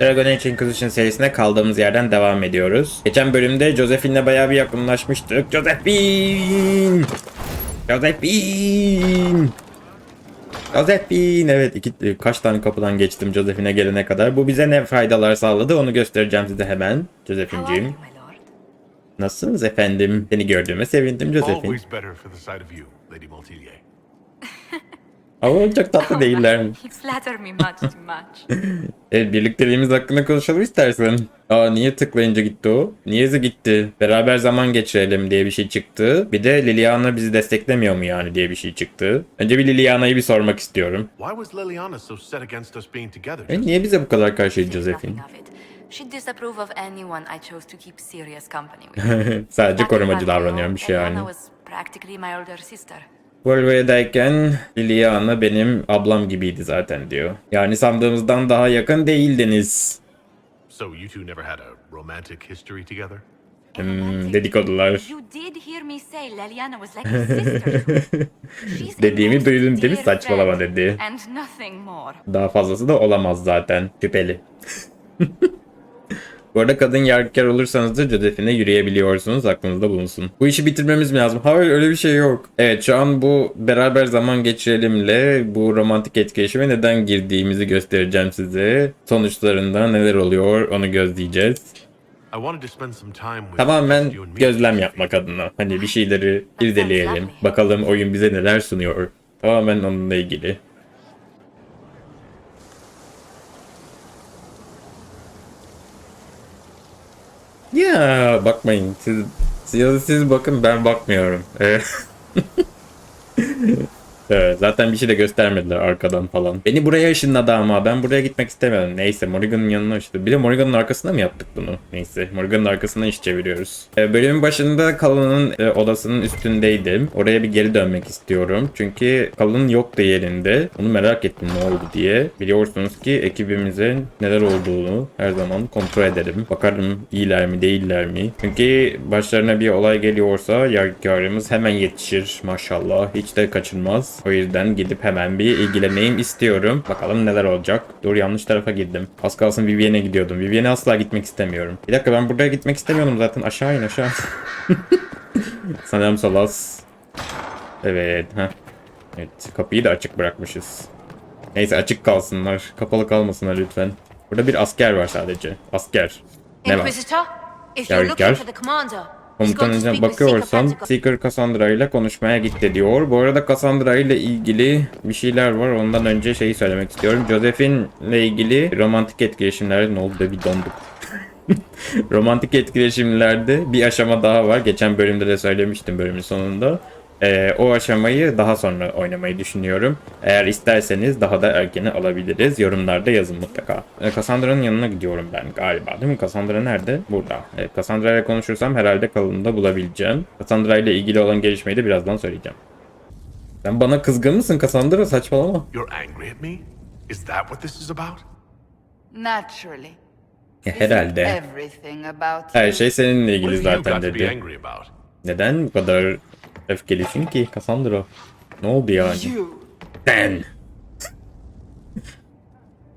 Dragon Age Inquisition serisine kaldığımız yerden devam ediyoruz. Geçen bölümde Josephine'le bayağı bir yakınlaşmıştık. Josephine! Josephine! Josephine! Evet iki, kaç tane kapıdan geçtim Josephine'e gelene kadar. Bu bize ne faydalar sağladı onu göstereceğim size hemen. Josephine'ciğim. Nasılsınız efendim? Seni gördüğüme sevindim Josephine. Ama çok tatlı değiller mi? Evet birlikteliğimiz hakkında konuşalım istersen. Aa niye tıklayınca gitti o? Niyeyse gitti. Beraber zaman geçirelim diye bir şey çıktı. Bir de Liliana bizi desteklemiyor mu yani diye bir şey çıktı. Önce bir Liliana'yı bir sormak istiyorum. E, niye bize bu kadar karşıydı Josephine? Sadece korumacı davranıyormuş yani. Volvo'dayken Liliana benim ablam gibiydi zaten diyor. Yani sandığımızdan daha yakın değildiniz. So you two never had a romantic history together? Hmm, dedikodular. You did hear me say Leliana was like a sister. to me. She's a Dediğimi duydun değil mi? Saçmalama dedi. Daha fazlası da olamaz zaten. Şüpheli. Bu arada kadın yargıkar olursanız da Josephine'e yürüyebiliyorsunuz. Aklınızda bulunsun. Bu işi bitirmemiz mi lazım? Hayır öyle bir şey yok. Evet şu an bu beraber zaman geçirelimle bu romantik etkileşime neden girdiğimizi göstereceğim size. Sonuçlarında neler oluyor onu gözleyeceğiz. Tamamen gözlem yapmak adına. Hani bir şeyleri irdeleyelim. Bakalım oyun bize neler sunuyor. Tamamen onunla ilgili. Ya bakmayın. Siz, siz, bakın ben bakmıyorum. Evet. Evet, zaten bir şey de göstermediler arkadan falan. Beni buraya ışınladı ama ben buraya gitmek istemiyorum. Neyse Morrigan'ın yanına işte. Bir de Morrigan'ın arkasında mı yaptık bunu? Neyse Morrigan'ın arkasına iş çeviriyoruz. Ee, bölümün başında Kalın'ın e, odasının üstündeydim. Oraya bir geri dönmek istiyorum. Çünkü Kalın yoktu yerinde. Onu merak ettim ne oldu diye. Biliyorsunuz ki ekibimize neler olduğunu her zaman kontrol ederim. Bakarım iyiler mi değiller mi? Çünkü başlarına bir olay geliyorsa yargıkarımız hemen yetişir maşallah. Hiç de kaçınmaz. O yüzden gidip hemen bir ilgileneyim istiyorum. Bakalım neler olacak. Dur yanlış tarafa girdim. Az kalsın Vivienne'e gidiyordum. Vivienne'e asla gitmek istemiyorum. Bir dakika ben buraya gitmek istemiyordum zaten. Aşağı in aşağı. Sanırım Solas. Evet. Heh. Evet kapıyı da açık bırakmışız. Neyse açık kalsınlar. Kapalı kalmasınlar lütfen. Burada bir asker var sadece. Asker. Ne var? Inquisitor, to Komutanına bakıyorsan Seeker Cassandra ile konuşmaya gitti diyor. Bu arada Cassandra ile ilgili bir şeyler var. Ondan önce şeyi söylemek istiyorum. Josephine ile ilgili romantik etkileşimler ne oldu da bir donduk. romantik etkileşimlerde bir aşama daha var. Geçen bölümde de söylemiştim bölümün sonunda. Ee, o aşamayı daha sonra oynamayı düşünüyorum. Eğer isterseniz daha da erkene alabiliriz. Yorumlarda yazın mutlaka. Ee, Cassandra'nın yanına gidiyorum ben galiba değil mi? Cassandra nerede? Burada. Evet, Cassandra ile konuşursam herhalde kalında bulabileceğim. Cassandra ile ilgili olan gelişmeyi de birazdan söyleyeceğim. Sen bana kızgın mısın Cassandra? Saçmalama. You're angry at me? Is that what this is about? Naturally. Ya, herhalde. Her şey seninle ilgili zaten dedi. Neden bu kadar öfkelisin ki Cassandra? Ne oldu yani? You Sen.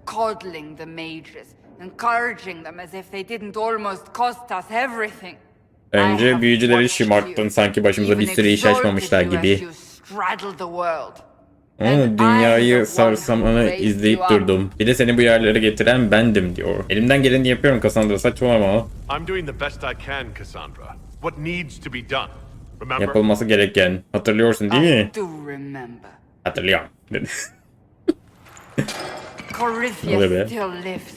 coddling the mages, encouraging them as if they didn't almost cost us everything. Önce büyücüleri şımarttın sanki başımıza bir sürü iş açmamışlar gibi. I'm dünyayı raised izleyip durdum. Bir de seni bu yerlere getiren bendim diyor. Elimden geleni yapıyorum Cassandra saçmalama. I'm doing the best I can, Cassandra. What needs to be done? Remember? Yapılması gereken. Hatırlıyorsun değil mi? I do remember. Hatırlıyorum. Corypheus still lived.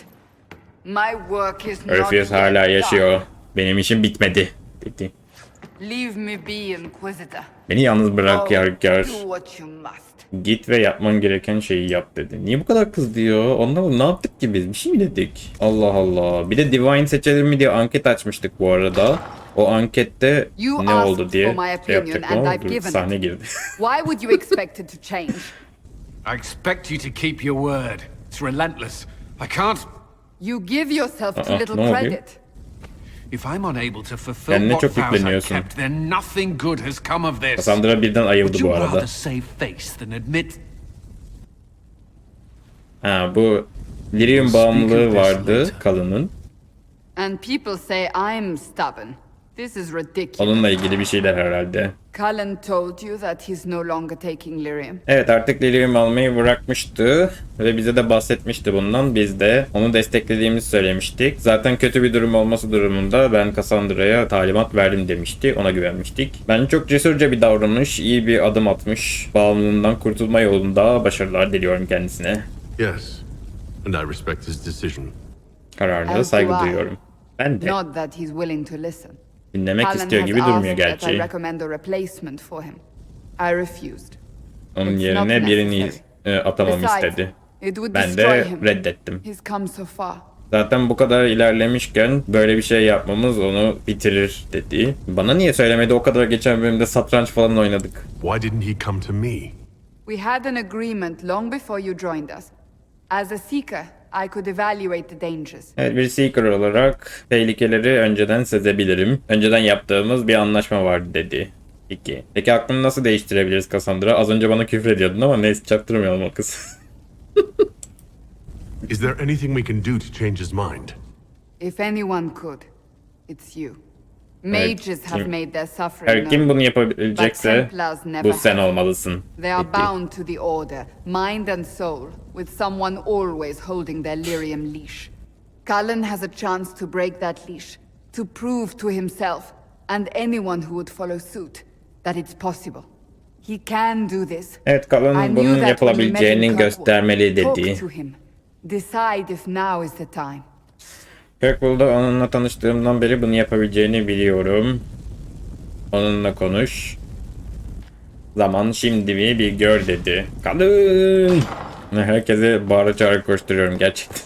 My work is not Orpheus hala yaşıyor. Benim işim bitmedi. Dedi. Leave me be, Inquisitor. Beni yalnız bırak Oh, must. Git ve yapman gereken şeyi yap dedi. Niye bu kadar kızdı ya? Ondan ne yaptık ki biz? Bir şey mi dedik? Allah Allah. Bir de Divine seçelim mi diye anket açmıştık bu arada. O ankette You ne asked oldu diye for my şey opinion yapacak and ama I've dur, given sahne girdi. Why would you expect it to change? I expect you to keep your word. It's relentless. I can't. You give yourself too Uh-uh, little credit. If I'm unable to fulfill Kendine what çok yükleniyorsun. kept, then nothing good has come of this. Cassandra birden ayıldı Would you bu arada. rather save face than admit Ha bu Lirium bağımlılığı vardı. Kalın'ın. And people say I'm stubborn. This is ridiculous. Onunla ilgili bir şeyler herhalde. Cullen told you that he's no longer taking lyrium. Evet artık Lirium almayı bırakmıştı ve bize de bahsetmişti bundan. Biz de onu desteklediğimizi söylemiştik. Zaten kötü bir durum olması durumunda ben Cassandra'ya talimat verdim demişti. Ona güvenmiştik. Bence çok cesurca bir davranış, iyi bir adım atmış. Bağımlılığından kurtulma yolunda başarılar diliyorum kendisine. Yes, and I respect his decision. Kararına saygı duyuyorum. Ben de Not that he's willing to listen. Dinlemek Cullen istiyor gibi durmuyor gerçi. recommend a replacement for him. I refused. Onun yerine birini e, atamamı Besides, istedi. Ben destroy de him. reddettim. He's come so far. Zaten bu kadar ilerlemişken böyle bir şey yapmamız onu bitirir dedi. Bana niye söylemedi o kadar geçen bölümde satranç falan oynadık. Why didn't he come to me? We had an agreement long before you joined us. As a seeker, I could evaluate the dangers. Evet bir Seeker olarak tehlikeleri önceden sezebilirim. Önceden yaptığımız bir anlaşma vardı dedi. Peki. Peki aklını nasıl değiştirebiliriz Cassandra? Az önce bana küfür ediyordun ama neyse çaktırmayalım o kız. Is there anything we can do to change his mind? If anyone could, it's you. Mages have kim- made their suffering Her kim bunu yapabilecekse bu sen olmalısın. They are bound to the Order, mind and soul, with someone always holding their lyrium leash. Cullen has a chance to break that leash, to prove to himself and anyone who would follow suit that it's possible. He can do this. Evet knew bunun yapılabileceğini göstermeli Talk dedi. to him. Decide if now is the time. Kirkwall'da onunla tanıştığımdan beri bunu yapabileceğini biliyorum. Onunla konuş. Zaman şimdi mi bir gör dedi. Kadın! Herkese bağıra çağıra koşturuyorum gerçekten.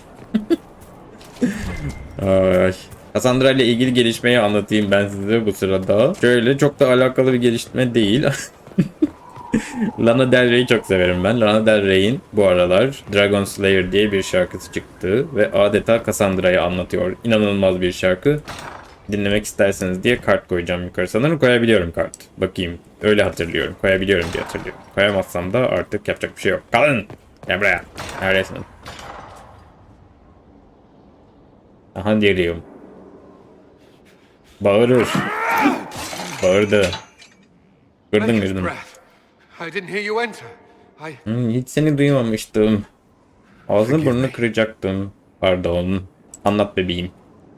Ay. Cassandra ile ilgili gelişmeyi anlatayım ben size bu sırada. Şöyle çok da alakalı bir gelişme değil. Lana Del Rey'i çok severim ben. Lana Del Rey'in bu aralar Dragon Slayer diye bir şarkısı çıktı ve adeta Cassandra'yı anlatıyor. İnanılmaz bir şarkı. Dinlemek isterseniz diye kart koyacağım yukarı. Sanırım koyabiliyorum kart. Bakayım. Öyle hatırlıyorum. Koyabiliyorum diye hatırlıyorum. Koyamazsam da artık yapacak bir şey yok. Kalın! Gel buraya. Neredesin? Aha geliyorum. Bağırır. Bağırdı. Kırdın breath. I didn't hear you enter. I. Hmm, hiç seni duymamıştım. Ağzını burnunu kıracaktım. Pardon. Anlat bebeğim.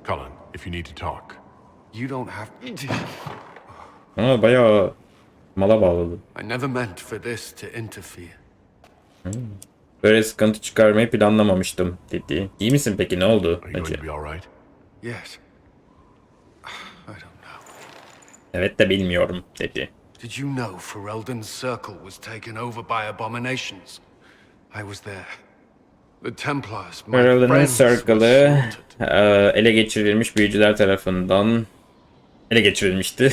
Cullen, if you need to talk. You don't have. Ama bayağı mala bağladı. I never meant for this to interfere. Böyle sıkıntı çıkarmayı planlamamıştım dedi. İyi misin peki ne oldu? Are you going Önce. to be all right? Yes. I don't know. Evet de bilmiyorum dedi. Did you know Ferelden's circle was taken over by abominations? I was there. The Templars, my were Circle'ı e, ele geçirilmiş büyücüler tarafından ele geçirilmişti.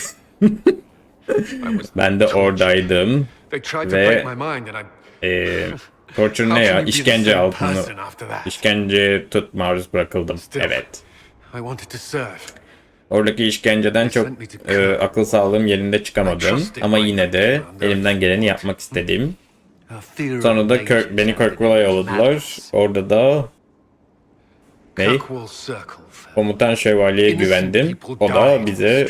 Ben de oradaydım. Ve-. E, torture ne ya? İşkence that? İşkence tut maruz bırakıldım. Evet. Oradaki işkenceden çok e, akıl sağlığım yerinde çıkamadım. Ama yine de elimden geleni yapmak istedim. Sonra da Kirk, beni Kirkwall'a yolladılar. Orada da ne? Komutan şövalyeye güvendim. O da bize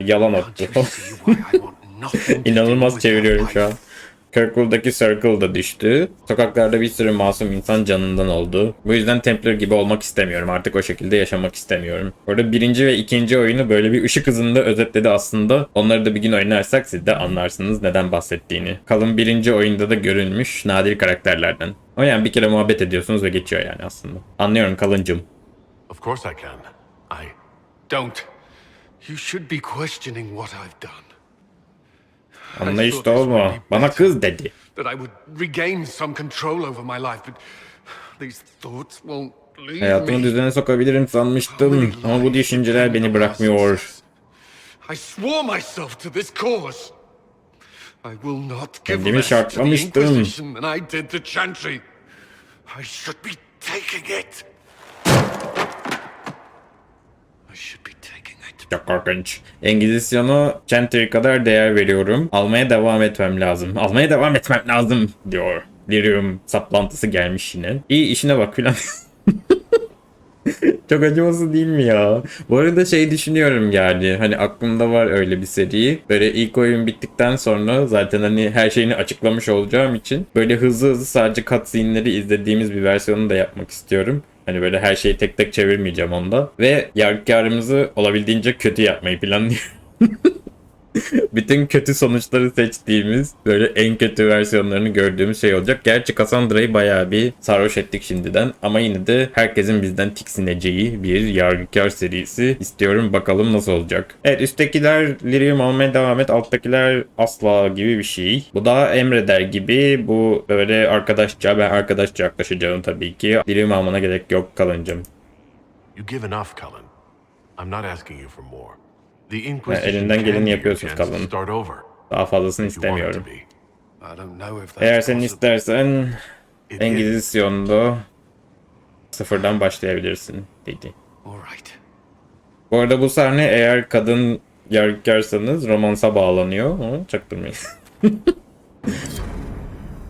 yalan attı. İnanılmaz çeviriyorum şu an. Life? Kirkwall'daki Circle da düştü. Sokaklarda bir sürü masum insan canından oldu. Bu yüzden Templar gibi olmak istemiyorum. Artık o şekilde yaşamak istemiyorum. Orada birinci ve ikinci oyunu böyle bir ışık hızında özetledi aslında. Onları da bir gün oynarsak siz de anlarsınız neden bahsettiğini. Kalın birinci oyunda da görülmüş nadir karakterlerden. O yani bir kere muhabbet ediyorsunuz ve geçiyor yani aslında. Anlıyorum kalıncım. Of course I can. I. Don't. You should be questioning what I've done. Anlayışlı olma. Bana kız dedi. Hayatımı düzene sokabilirim sanmıştım. Ama bu düşünceler beni bırakmıyor. Kendimi şartlamıştım. I should be Çok korkunç. Engizisyon'a Chantry kadar değer veriyorum. Almaya devam etmem lazım. Almaya devam etmem lazım diyor. Lyrium saplantısı gelmiş yine. İyi işine bak filan. Çok acımasız değil mi ya? Bu arada şey düşünüyorum yani hani aklımda var öyle bir seri. Böyle ilk oyun bittikten sonra zaten hani her şeyini açıklamış olacağım için böyle hızlı hızlı sadece cutscene'leri izlediğimiz bir versiyonu da yapmak istiyorum. Hani böyle her şeyi tek tek çevirmeyeceğim onda. Ve yargıkarımızı olabildiğince kötü yapmayı planlıyorum. bütün kötü sonuçları seçtiğimiz böyle en kötü versiyonlarını gördüğümüz şey olacak. Gerçi Cassandra'yı bayağı bir sarhoş ettik şimdiden ama yine de herkesin bizden tiksineceği bir yargıkar serisi istiyorum. Bakalım nasıl olacak. Evet üsttekiler Lyrium olmaya devam et. Alttakiler asla gibi bir şey. Bu daha emreder gibi. Bu böyle arkadaşça ben arkadaşça yaklaşacağım tabii ki. Lyrium almana gerek yok kalıncım. You give enough, Cullen. I'm not asking you for more. Inquisition elinden geleni. Start over. Daha fazlasını istemiyorum. Eğer sen istersen. Engizisyon'da sıfırdan başlayabilirsin dedi. Bu arada bu sahne eğer kadın yargıkarsanız romansa bağlanıyor. Ama çaktırmayın.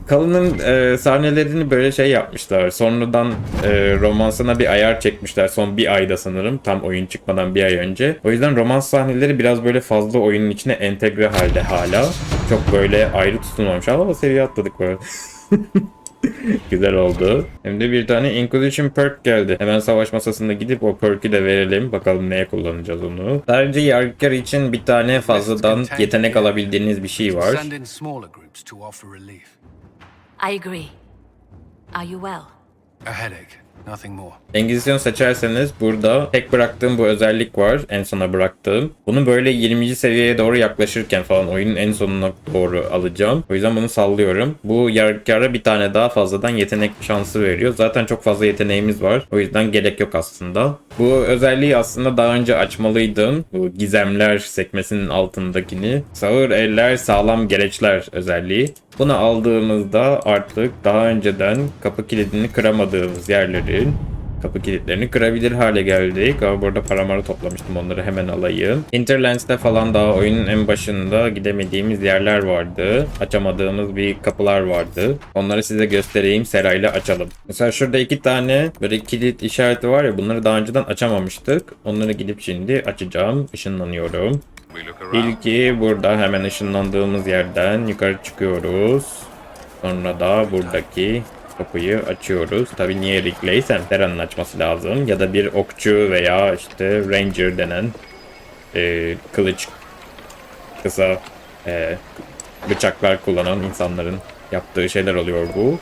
Kalın'ın e, sahnelerini böyle şey yapmışlar. Sonradan e, romansına bir ayar çekmişler. Son bir ayda sanırım. Tam oyun çıkmadan bir ay önce. O yüzden romans sahneleri biraz böyle fazla oyunun içine entegre halde hala. Çok böyle ayrı tutulmamış. Ama seviye atladık böyle. Güzel oldu. Hem de bir tane Inquisition perk geldi. Hemen savaş masasında gidip o perk'i de verelim. Bakalım neye kullanacağız onu. Sadece yargıkar için bir tane fazladan yetenek alabildiğiniz bir şey var. I agree. Are you well? A headache. Engizisyon seçerseniz burada tek bıraktığım bu özellik var. En sona bıraktığım. Bunu böyle 20. seviyeye doğru yaklaşırken falan oyunun en sonuna doğru alacağım. O yüzden bunu sallıyorum. Bu yargıkara bir tane daha fazladan yetenek şansı veriyor. Zaten çok fazla yeteneğimiz var. O yüzden gerek yok aslında. Bu özelliği aslında daha önce açmalıydım. Bu gizemler sekmesinin altındakini. Sağır eller sağlam gereçler özelliği. Bunu aldığımızda artık daha önceden kapı kilidini kıramadığımız yerlerin kapı kilitlerini kırabilir hale geldik. Ama burada paramarı toplamıştım onları hemen alayım. Interlands'te falan daha oyunun en başında gidemediğimiz yerler vardı. Açamadığımız bir kapılar vardı. Onları size göstereyim serayla açalım. Mesela şurada iki tane böyle kilit işareti var ya bunları daha önceden açamamıştık. Onları gidip şimdi açacağım. Işınlanıyorum. İlki burada hemen ışınlandığımız yerden yukarı çıkıyoruz. Sonra da buradaki kapıyı açıyoruz. Tabi niye Rick'leysem Terra'nın açması lazım. Ya da bir okçu veya işte Ranger denen e, kılıç kısa e, bıçaklar kullanan insanların yaptığı şeyler oluyor bu.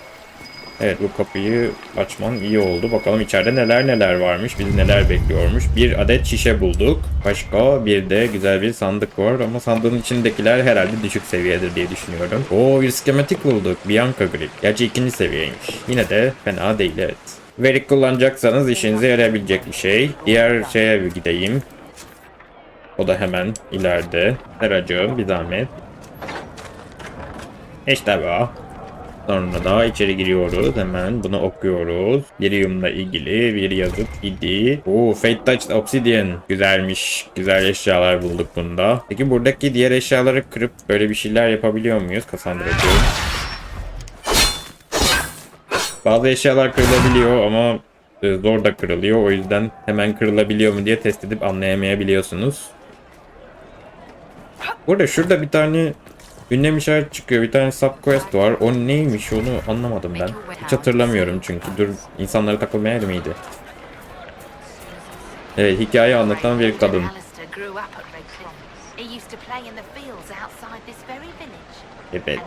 Evet bu kapıyı açman iyi oldu. Bakalım içeride neler neler varmış. Bizi neler bekliyormuş. Bir adet şişe bulduk. Başka bir de güzel bir sandık var. Ama sandığın içindekiler herhalde düşük seviyedir diye düşünüyorum. Oo bir skematik bulduk. Bianca Grip. Gerçi ikinci seviyeymiş. Yine de fena değil evet. Verik kullanacaksanız işinize yarayabilecek bir şey. Diğer şeye bir gideyim. O da hemen ileride. Seracığım bir zahmet. İşte bu. Sonra da içeri giriyoruz. Hemen bunu okuyoruz. Lyrium'la ilgili bir yazıt idi. Oo, Fate Touched Obsidian. Güzelmiş. Güzel eşyalar bulduk bunda. Peki buradaki diğer eşyaları kırıp böyle bir şeyler yapabiliyor muyuz Cassandra'cığım? Bazı eşyalar kırılabiliyor ama e, zor da kırılıyor. O yüzden hemen kırılabiliyor mu diye test edip anlayamayabiliyorsunuz. Burada şurada bir tane ünlem işaret çıkıyor. Bir tane subquest var. O neymiş onu anlamadım ben. Hiç hatırlamıyorum çünkü. Dur insanlara takılmaya mıydı? Evet hikaye anlatan bir kadın. Evet.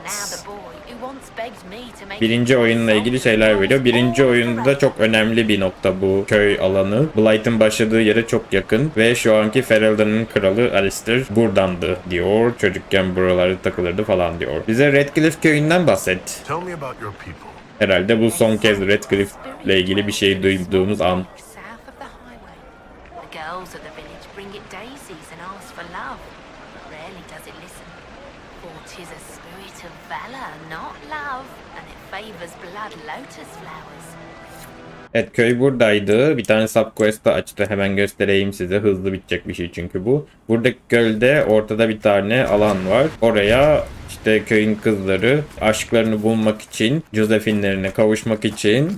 Birinci oyunla ilgili şeyler veriyor. Birinci oyunda çok önemli bir nokta bu köy alanı. Blight'ın başladığı yere çok yakın ve şu anki Ferelden'in kralı Alistair buradandı diyor. Çocukken buralarda takılırdı falan diyor. Bize Redcliffe köyünden bahset. Herhalde bu son kez Redcliffe ile ilgili bir şey duyduğumuz an. south of the highway. The girls of the village bring it daisies and ask for love. But rarely does it listen. For 'tis a spirit of valor, not love, and it favours blood lotus flowers. Evet köy buradaydı. Bir tane subquest açtı. Hemen göstereyim size. Hızlı bitecek bir şey çünkü bu. Buradaki gölde ortada bir tane alan var. Oraya işte köyün kızları aşklarını bulmak için, Josephine'lerine kavuşmak için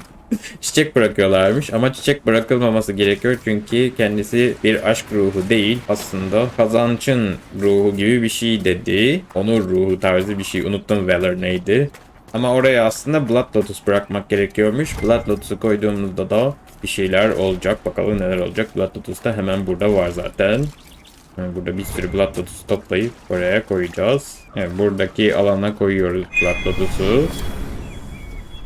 çiçek bırakıyorlarmış ama çiçek bırakılmaması gerekiyor çünkü kendisi bir aşk ruhu değil aslında kazançın ruhu gibi bir şey dedi. Onur ruhu tarzı bir şey unuttum Valor neydi. Ama oraya aslında Blood Lotus bırakmak gerekiyormuş. Blood Lotus'u koyduğumuzda da bir şeyler olacak. Bakalım neler olacak. Blood Lotus da hemen burada var zaten. Burada bir sürü Blood Lotus toplayıp oraya koyacağız. Evet, buradaki alana koyuyoruz Blood Lotus'u.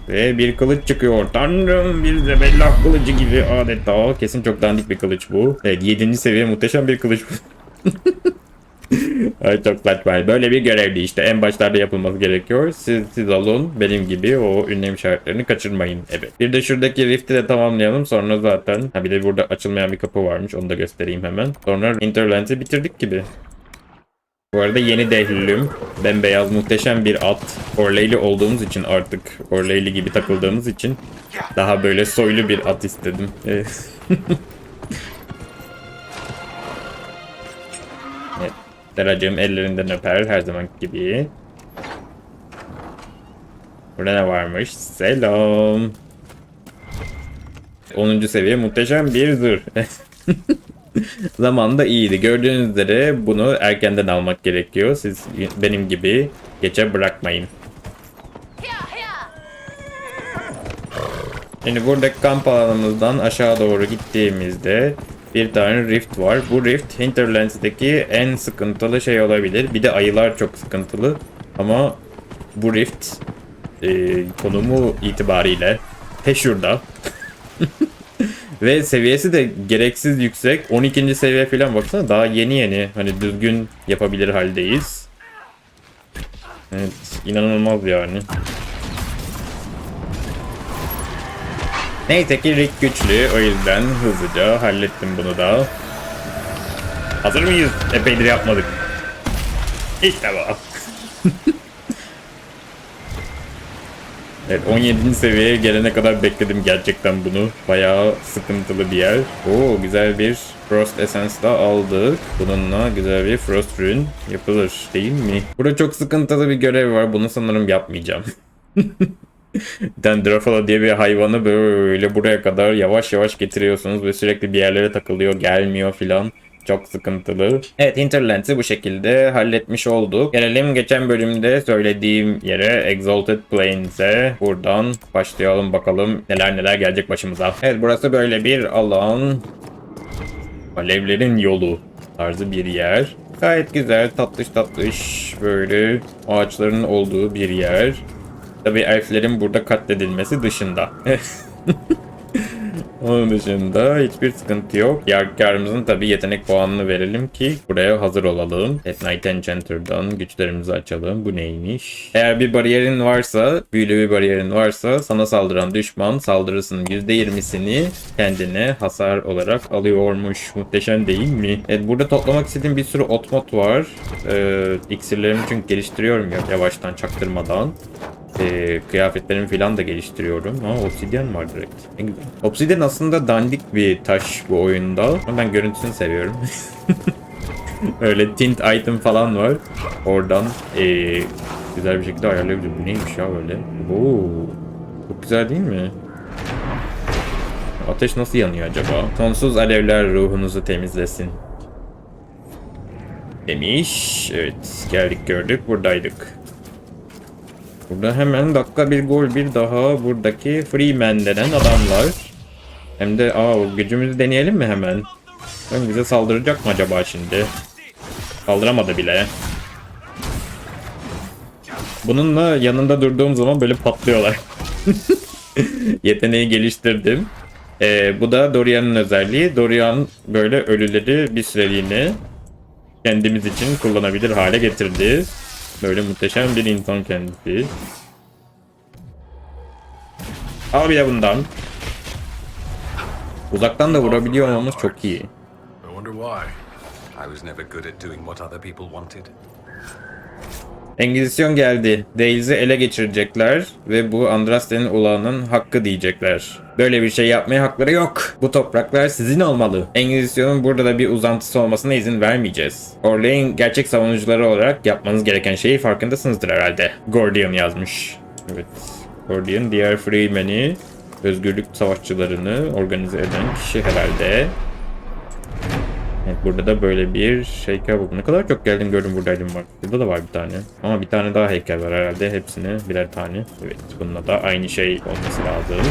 Ve bir kılıç çıkıyor. Tanrım bir zebellah kılıcı gibi adeta. Kesin çok dandik bir kılıç bu. Evet 7. seviye muhteşem bir kılıç bu. Ay çok saçma. Böyle bir görevdi işte. En başlarda yapılması gerekiyor. Siz, siz alın benim gibi o ünlem işaretlerini kaçırmayın. Evet. Bir de şuradaki rift'i de tamamlayalım. Sonra zaten ha bir de burada açılmayan bir kapı varmış. Onu da göstereyim hemen. Sonra Interlands'i bitirdik gibi. Bu arada yeni dehlülüm. Bembeyaz muhteşem bir at. Orleyli olduğumuz için artık Orleyli gibi takıldığımız için daha böyle soylu bir at istedim. Deracığım ellerinden öper her zaman gibi. Burada ne varmış? Selam. 10. seviye muhteşem bir zırh. Zamanında iyiydi. Gördüğünüz üzere bunu erkenden almak gerekiyor. Siz benim gibi geçe bırakmayın. Şimdi buradaki kamp alanımızdan aşağı doğru gittiğimizde bir tane rift var. Bu rift Hinterlands'deki en sıkıntılı şey olabilir. Bir de ayılar çok sıkıntılı. Ama bu rift e, konumu itibariyle he şurada. Ve seviyesi de gereksiz yüksek. 12. seviye falan baksana daha yeni yeni hani düzgün yapabilir haldeyiz. Evet inanılmaz yani. Neyse ki Rick güçlü o yüzden hızlıca hallettim bunu da. Hazır mıyız? Epeydir yapmadık. İşte bu. Evet 17. seviyeye gelene kadar bekledim gerçekten bunu. Bayağı sıkıntılı bir yer. Oo güzel bir Frost Essence da aldık. Bununla güzel bir Frost Rune yapılır değil mi? Burada çok sıkıntılı bir görev var. Bunu sanırım yapmayacağım. Dendrophila diye bir hayvanı böyle buraya kadar yavaş yavaş getiriyorsunuz ve sürekli bir yerlere takılıyor, gelmiyor filan. Çok sıkıntılı. Evet Hinterlands'i bu şekilde halletmiş olduk. Gelelim geçen bölümde söylediğim yere Exalted Plains'e. Buradan başlayalım bakalım neler neler gelecek başımıza. Evet burası böyle bir alan. Alevlerin yolu tarzı bir yer. Gayet güzel tatlış tatlış böyle ağaçların olduğu bir yer. Tabi elflerin burada katledilmesi dışında. Onun dışında hiçbir sıkıntı yok. Yargıkarımızın tabi yetenek puanını verelim ki buraya hazır olalım. Evet Night Enchanter'dan güçlerimizi açalım. Bu neymiş? Eğer bir bariyerin varsa, büyülü bir bariyerin varsa sana saldıran düşman saldırısının %20'sini kendine hasar olarak alıyormuş. Muhteşem değil mi? Evet burada toplamak istediğim bir sürü otmot var. Ee, iksirlerimi çünkü geliştiriyorum ya yavaştan çaktırmadan. Ee, kıyafetlerimi falan da geliştiriyorum. Ama obsidyen var direkt. Ne güzel. Obsidyen aslında dandik bir taş bu oyunda. Ama ben görüntüsünü seviyorum. Öyle tint item falan var. Oradan ee, güzel bir şekilde ayarlayabilirim. Bu neymiş ya böyle? Oo, çok güzel değil mi? Ateş nasıl yanıyor acaba? Sonsuz alevler ruhunuzu temizlesin. Demiş. Evet geldik gördük buradaydık. Burada hemen dakika bir gol bir daha buradaki Freeman denen adamlar. Hem de aa gücümüzü deneyelim mi hemen? Hem bize saldıracak mı acaba şimdi? Saldıramadı bile. Bununla yanında durduğum zaman böyle patlıyorlar. Yeteneği geliştirdim. Ee, bu da Dorian'ın özelliği. Dorian böyle ölüleri bir süreliğine kendimiz için kullanabilir hale getirdi. Böyle muhteşem bir insan kendisi. Al bir de bundan. Uzaktan da vurabiliyor olmamız çok iyi. Engizisyon geldi. Dales'i ele geçirecekler ve bu Andraste'nin ulağının hakkı diyecekler. Böyle bir şey yapmaya hakları yok. Bu topraklar sizin olmalı. Engizisyonun burada da bir uzantısı olmasına izin vermeyeceğiz. Orlay'ın gerçek savunucuları olarak yapmanız gereken şeyi farkındasınızdır herhalde. Gordian yazmış. Evet. Gordian diğer Freeman'i özgürlük savaşçılarını organize eden kişi herhalde. Evet, burada da böyle bir heykel buldum. Ne kadar çok geldim gördüm buradaydım var. Burada da var bir tane. Ama bir tane daha heykel var herhalde. Hepsine birer tane. Evet bununla da aynı şey olması lazım.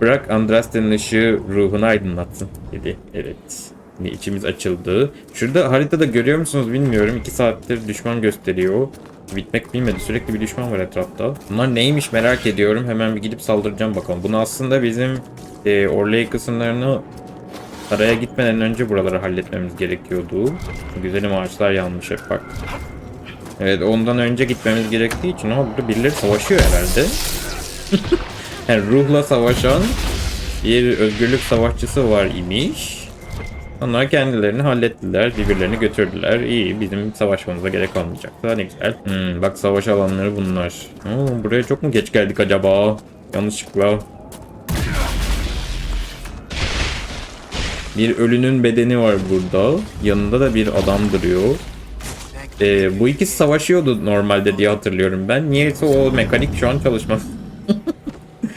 Bırak Andraste'nin ışığı ruhunu aydınlatsın dedi. Evet. Şimdi içimiz açıldı. Şurada haritada görüyor musunuz bilmiyorum. 2 saattir düşman gösteriyor. Bitmek bilmedi. Sürekli bir düşman var etrafta. Bunlar neymiş merak ediyorum. Hemen bir gidip saldıracağım bakalım. Bunu aslında bizim e, Orley kısımlarını Saraya gitmeden önce buraları halletmemiz gerekiyordu. Güzelim ağaçlar yanmış hep bak. Evet ondan önce gitmemiz gerektiği için ama burada birileri savaşıyor herhalde. yani ruhla savaşan bir özgürlük savaşçısı var imiş. Onlar kendilerini hallettiler, birbirlerini götürdüler. İyi, bizim savaşmamıza gerek olmayacak. Daha ne güzel. Hmm, bak savaş alanları bunlar. Oo, buraya çok mu geç geldik acaba? Yanlışlıkla. Bir ölünün bedeni var burada. Yanında da bir adam duruyor. Ee, bu ikisi savaşıyordu normalde diye hatırlıyorum ben. Niyeyse o mekanik şu an çalışmaz.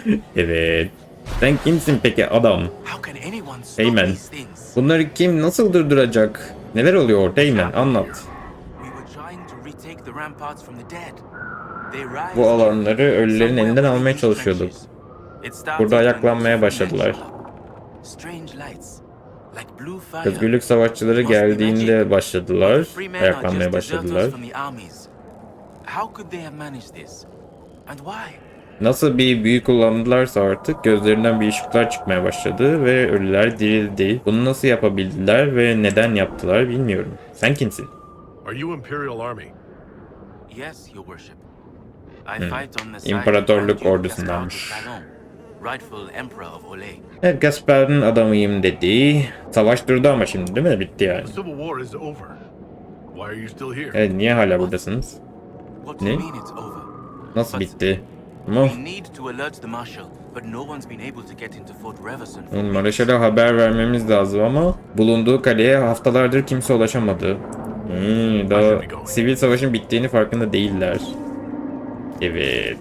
evet. Sen kimsin peki adam? Things? Bunları kim nasıl durduracak? Neler oluyor orada? Anlat. Bu alanları ölülerin elinden almaya çalışıyorduk. Burada ayaklanmaya başladılar. Özgürlük savaşçıları geldiğinde başladılar. Ayaklanmaya başladılar. from the armies. How could they have managed this? And why? Nasıl bir büyü kullandılarsa artık gözlerinden bir ışıklar çıkmaya başladı ve ölüler dirildi. Bunu nasıl yapabildiler ve neden yaptılar bilmiyorum. Sen kimsin? Are you Imperial Army? Yes, your worship. I fight on the side İmparatorluk ordusundanmış. Evet Gaspar'ın adamıyım dedi. Savaş durdu ama şimdi değil mi? Bitti yani. Evet niye hala buradasınız? Ne? Nasıl bitti? Ama We need to alert the marshal, but no one's been able to get into Fort Reverson for weeks. Maraşal'a haber vermemiz lazım ama bulunduğu kaleye haftalardır kimse ulaşamadı. Hmm, daha sivil savaşın bittiğini farkında değiller. Evet.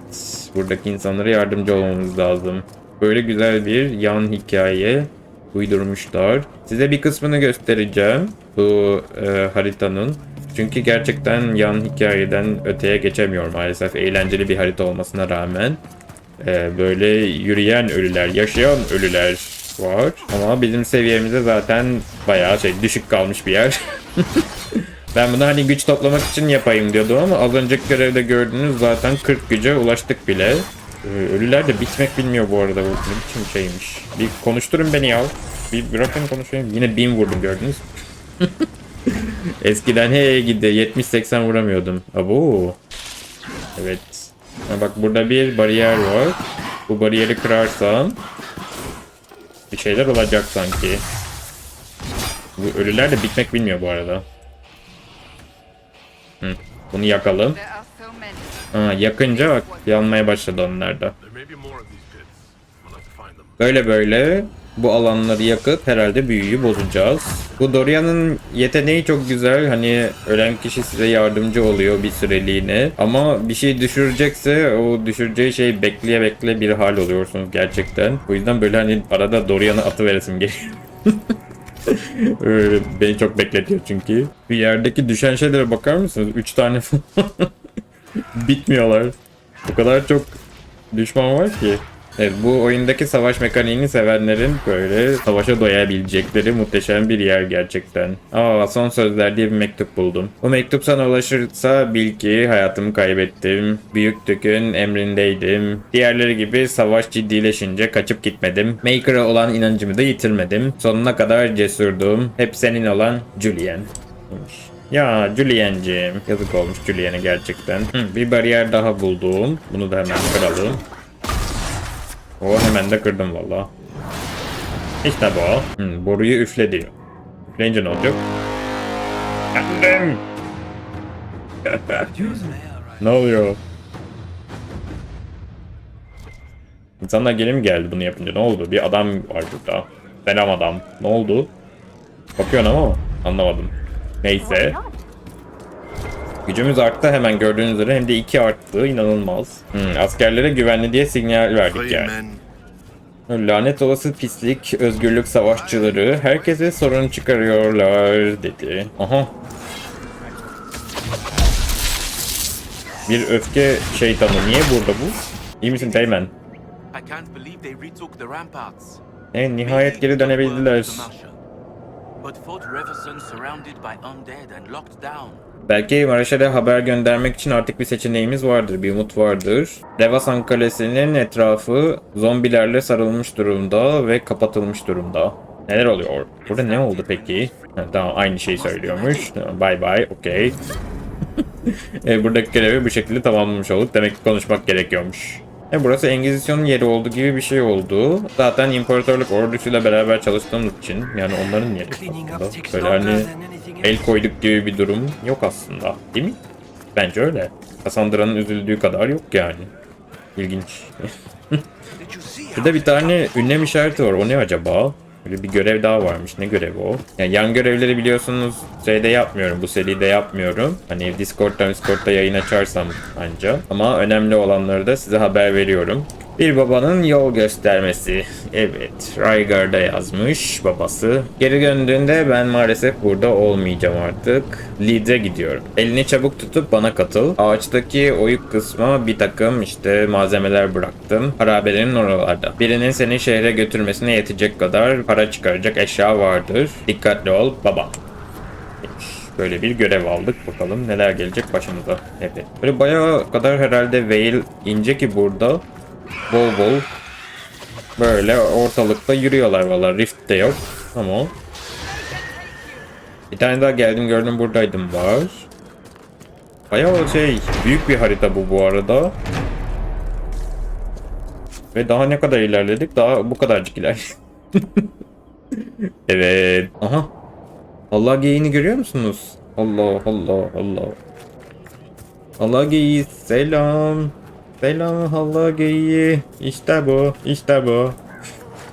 Buradaki insanlara yardımcı olmamız lazım. Böyle güzel bir yan hikaye uydurmuşlar. Size bir kısmını göstereceğim bu e, haritanın. Çünkü gerçekten yan hikayeden öteye geçemiyor maalesef. Eğlenceli bir harita olmasına rağmen. Ee, böyle yürüyen ölüler, yaşayan ölüler var. Ama bizim seviyemizde zaten bayağı şey düşük kalmış bir yer. ben bunu hani güç toplamak için yapayım diyordum ama az önceki görevde gördüğünüz zaten 40 güce ulaştık bile. Ee, ölüler de bitmek bilmiyor bu arada. Bu ne biçim şeymiş. Bir konuşturun beni ya. Bir bırakın konuşayım. Yine bin vurdum gördünüz. Eskiden hey gidi 70-80 vuramıyordum. Abo. Evet. Ha bak burada bir bariyer var. Bu bariyeri kırarsam bir şeyler olacak sanki. Bu ölüler de bitmek bilmiyor bu arada. Hı. Bunu yakalım. Ha, yakınca bak yanmaya başladı onlar da. Böyle böyle bu alanları yakıp herhalde büyüyü bozacağız. Bu Dorian'ın yeteneği çok güzel. Hani ölen kişi size yardımcı oluyor bir süreliğine. Ama bir şey düşürecekse o düşüreceği şey bekleye bekle bir hal oluyorsunuz gerçekten. Bu yüzden böyle hani arada Dorian'ı atıveresim geliyor. Öyle beni çok bekletiyor çünkü. Bir yerdeki düşen şeylere bakar mısınız? 3 tane. Bitmiyorlar. O kadar çok düşman var ki. Evet bu oyundaki savaş mekaniğini sevenlerin böyle savaşa doyabilecekleri muhteşem bir yer gerçekten. Aa son sözler diye bir mektup buldum. Bu mektup sana ulaşırsa bil ki hayatımı kaybettim. Büyük Tük'ün emrindeydim. Diğerleri gibi savaş ciddileşince kaçıp gitmedim. Maker'a olan inancımı da yitirmedim. Sonuna kadar cesurdum. Hep senin olan demiş. Ya Julien'cim. Yazık olmuş Julien'e gerçekten. Hı, bir bariyer daha buldum. Bunu da hemen kıralım. O hemen de kırdım valla. İşte bu. Hı, boruyu üfle diyor. Üfleyince ne olacak? Yandım. ne oluyor? İnsanlar geri mi geldi bunu yapınca? Ne oldu? Bir adam var burada. Selam adam. Ne oldu? Bakıyorsun ama anlamadım. Neyse. Gücümüz arttı hemen gördüğünüz üzere hem de 2 arttı inanılmaz. Hmm, askerlere güvenli diye sinyal verdik yani. Lanet olası pislik, özgürlük savaşçıları herkese sorun çıkarıyorlar dedi. Aha. Bir öfke şeytanı niye burada bu? İyi misin Teğmen? E, nihayet geri dönebildiler. But Fort Reverson surrounded by undead and locked down. Belki Maraş'a haber göndermek için artık bir seçeneğimiz vardır, bir umut vardır. Revasan Kalesi'nin etrafı zombilerle sarılmış durumda ve kapatılmış durumda. Neler oluyor? Burada ne oldu peki? Ha, tamam aynı şeyi söylüyormuş. Bye bye, okey. e, buradaki görevi bu şekilde tamamlamış olduk. Demek ki konuşmak gerekiyormuş. E, burası Engizisyon'un yeri oldu gibi bir şey oldu. Zaten İmparatorluk ordusuyla beraber çalıştığımız için yani onların yeri aslında. Böyle hani el koyduk gibi bir durum yok aslında. Değil mi? Bence öyle. Cassandra'nın üzüldüğü kadar yok yani. İlginç. Şurada bir tane ünlem işareti var. O ne acaba? Böyle bir görev daha varmış. Ne görevi o? Yani yan görevleri biliyorsunuz şeyde yapmıyorum. Bu seride yapmıyorum. Hani Discord'da Discord'da yayın açarsam anca. Ama önemli olanları da size haber veriyorum. Bir babanın yol göstermesi. Evet, Rygar'da yazmış babası. Geri döndüğünde ben maalesef burada olmayacağım artık. Leeds'e gidiyorum. Elini çabuk tutup bana katıl. Ağaçtaki oyuk kısma bir takım işte malzemeler bıraktım. Harabelerin oralarda. Birinin seni şehre götürmesine yetecek kadar para çıkaracak eşya vardır. Dikkatli ol baba. Böyle bir görev aldık. Bakalım neler gelecek başımıza. Evet. Böyle bayağı kadar herhalde veil ince ki burada. Bol bol böyle ortalıkta yürüyorlar valla. Rift de yok ama bir tane daha geldim gördüm buradaydım var. Bayağı şey büyük bir harita bu bu arada. Ve daha ne kadar ilerledik? Daha bu kadarcık iler. evet. Aha. Allah geyini görüyor musunuz? Allah Allah Allah. Allah geyi selam. Selam Allah geyi. İşte bu. işte bu.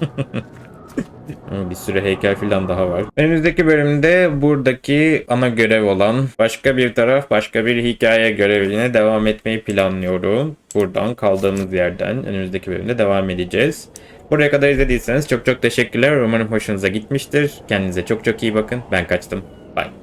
Bir sürü heykel falan daha var. Önümüzdeki bölümde buradaki ana görev olan başka bir taraf başka bir hikaye görevine devam etmeyi planlıyorum. Buradan kaldığımız yerden önümüzdeki bölümde devam edeceğiz. Buraya kadar izlediyseniz çok çok teşekkürler. Umarım hoşunuza gitmiştir. Kendinize çok çok iyi bakın. Ben kaçtım. Bye.